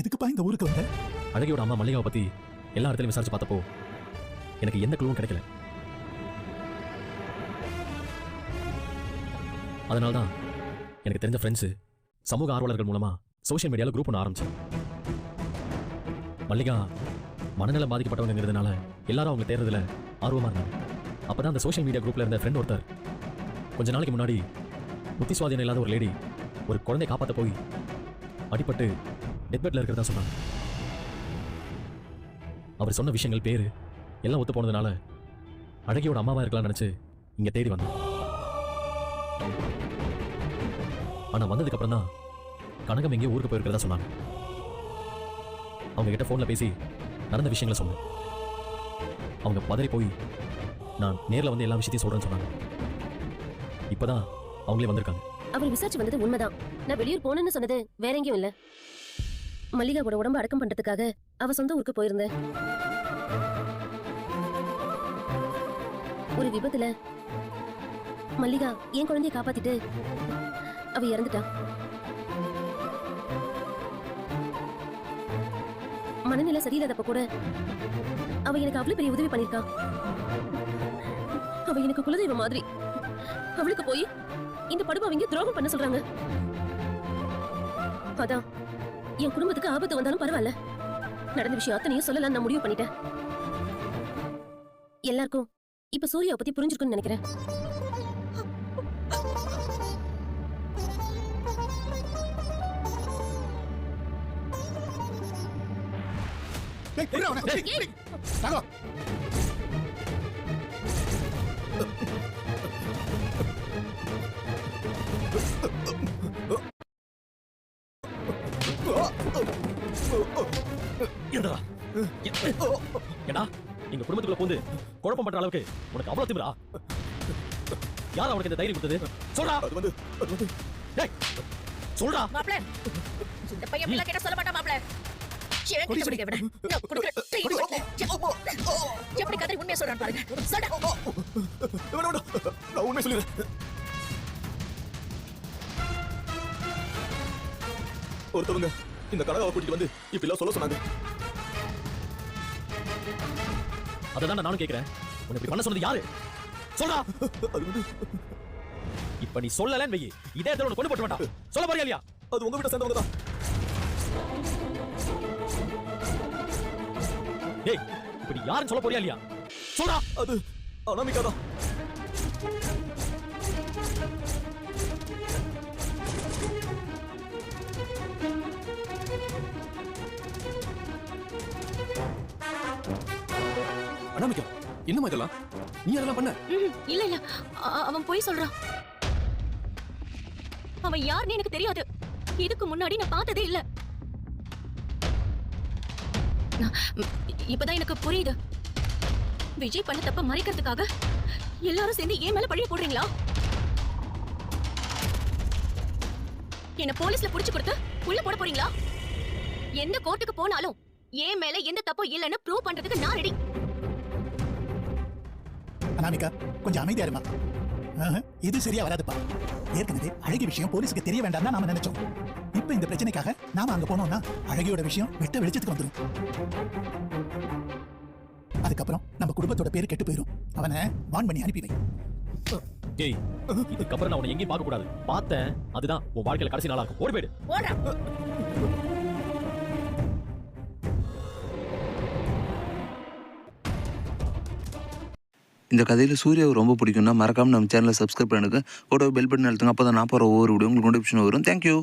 எதுக்குப்பா இந்த ஊருக்கு வந்த? அழகியோட அம்மா மல்லிகாவை பத்தி எல்லா இடத்துலையும் விசாரிச்சு பார்த்தப்போ எனக்கு எந்த குழுவும் கிடைக்கல. அதனால தான் எனக்கு தெரிஞ்ச ஃப்ரெண்ட்ஸு சமூக ஆர்வலர்கள் மூலமாக சோஷியல் மீடியாவில் குரூப் ஒன்று ஆரம்பிச்சேன் மல்லிகா மனநலம் பாதிக்கப்பட்டவங்கிறதுனால எல்லாரும் அவங்க தேடுறதுல ஆர்வமாக இருந்தாங்க. அப்பதான் அந்த சோஷியல் மீடியா குரூப்ல இருந்த ஃப்ரெண்ட் ஒருத்தர் கொஞ்ச நாளைக்கு முன்னாடி புத்தி சுவாதீனம் இல்லாத ஒரு லேடி ஒரு குழந்தை காப்பாற்ற போய் அடிபட்டு டெத் இருக்கிறதா சொன்னாங்க. அவர் சொன்ன விஷயங்கள் பேரு எல்லாம் ஒத்து போனதுனால அழகியோட அம்மாவா இருக்கலாம் நினைச்சு இங்க தேடி வந்தேன். ஆனா வந்ததுக்கு அப்புறம் தான் கனகம் எங்கேயோ ஊருக்கு போயிருக்கிறதா சொன்னாங்க. அவங்க கிட்ட போன்ல பேசி நடந்த விஷயங்களை சொன்னேன். அவங்க பதறி போய் நான் நேரில் வந்து எல்லா விஷயத்தையும் சொல்றேன்னு சொன்னாங்க. இப்பதான் அவங்களே வந்திருக்காங்க. அவர் விசாரிச்சு வந்தது உண்மைதான். நான் வெளியூர் போனேன்னு சொன்னது வேற எங்கேயும் இல்லை. மல்லிகாவோட உடம்பு அடக்கம் பண்றதுக்காக அவ சொந்த ஊருக்கு போயிருந்தேன் ஒரு விபத்துல மல்லிகா என் குழந்தைய காப்பாத்திட்டு அவ இறந்துட்டா. மனநிலை சரியில்லாதப்ப கூட அவ எனக்கு அவ்வளவு பெரிய உதவி பண்ணிருக்கா அவ எனக்கு குலதெய்வம் மாதிரி. அவளுக்கு போய் இந்த படுபாவிங்க துரோகம் பண்ண சொல்றாங்க. அதான் என் குடும்பத்துக்கு ஆபத்து வந்தாலும் பரவாயில்ல. நடந்த விஷயம் அத்தனையும் சொல்லலாம் நான் முடிவு பண்ணிட்டேன். எல்லாருக்கும் இப்ப சூர்யாவை பத்தி புரிஞ்சிருக்கும்னு நினைக்கிறேன். தங்கம். என்னடா ஏடா எங்க குடும்பத்துக்குள்ள பூந்து குழப்பம் பண்ற அளவுக்கு உனக்கு அவ்வளவு திமிரா யார் அவனுக்கு இந்த தைரியம் கொடுத்தது சொல்றா அது வந்து அது வந்து டேய் சொல்றா மாப்ள இந்த பையன் பிள்ளை கேட்ட சொல்ல மாட்டான் மாப்ள எப்படி கதறி உண்மையை சொல்றான் பாருங்க சொல்றா. நான் உண்மை சொல்லிடுறேன் ஒருத்தவங்க இந்த கனகாவை கூட்டிட்டு வந்து இப்படிலாம் சொல்ல சொன்னாங்க. அததான் நானும் கேக்குறேன். உன்னை இப்படி பண்ண சொன்னது யாரு? சொல்றா. அது வந்து இப்ப நீ சொல்லலன்னு வெயி. இதே இடத்துல கொண்டு போட்டு வேண்டாம் சொல்ல போறியா இல்லையா? அது உங்க வீட்டை சேர்ந்தவங்க தான். டேய் இப்ப நீ யாருன்னு சொல்ல போறியா இல்லையா? சொல்றா. அது அனாமிகா தான் அனாமிகா என்னம்மா இதெல்லாம்? நீ அதெல்லாம் பண்ண? இல்ல இல்ல. அவன் போய் சொல்றான். அவன் யாருன்னு எனக்கு தெரியாது. இதுக்கு முன்னாடி நான் பார்த்ததே இல்ல. நான்- இப்பதான் எனக்கு புரியுது. விஜய் பண்ண தப்ப மறைக்கிறதுக்காக எல்லாரும் சேர்ந்து ஏன் மேல பழிய போடுறீங்களா? என்ன போலீஸ்ல புடிச்சு கொடுத்து உள்ள போட போறீங்களா? எந்த கோர்ட்டுக்கு போனாலும் ஏன் மேல எந்த தப்பும் இல்லைன்னு ப்ரூவ் பண்றதுக்கு நான் ரெடி அனாமிகா கொஞ்சம் அமைதியா இருமா? ஆஹா, இது சரியா வராதுப்பா. ஏற்கனவே அழகி விஷயம் போலீஸுக்கு தெரிய வேண்டாம் நாம நினைச்சோம். இப்ப இந்த பிரச்சனைக்காக நாம அங்க போனோம்னா அழகியோட விஷயம் வெட்ட வெளிச்சத்துக்கு வந்துடும் அதுக்கப்புறம் நம்ம குடும்பத்தோட பேரு கெட்டு போயிரும். அவனை வான் பண்ணி அனுப்பி வை. டேய் இதுக்கப்புறம் நான் உன்னை எங்கேயும் பார்க்க கூடாது. பார்த்தேன் அதுதான் உன் வாழ்க்கையில கடைசி நாளா இருக்கும். ஓடி போயிடு. இந்த கதையில் சூர்யாவை ரொம்ப பிடிக்கும்னா மறக்காம நம்ம சேனலை சப்ஸ்கிரைப் பண்ணுங்க கூட பெல் பட்டன் அழுத்துங்க. அப்போ தான் நான் போகிற ஒவ்வொரு வீடியோ உங்களுக்கு நோட்டிஃபிகேஷன் வரும். தேங்க்யூ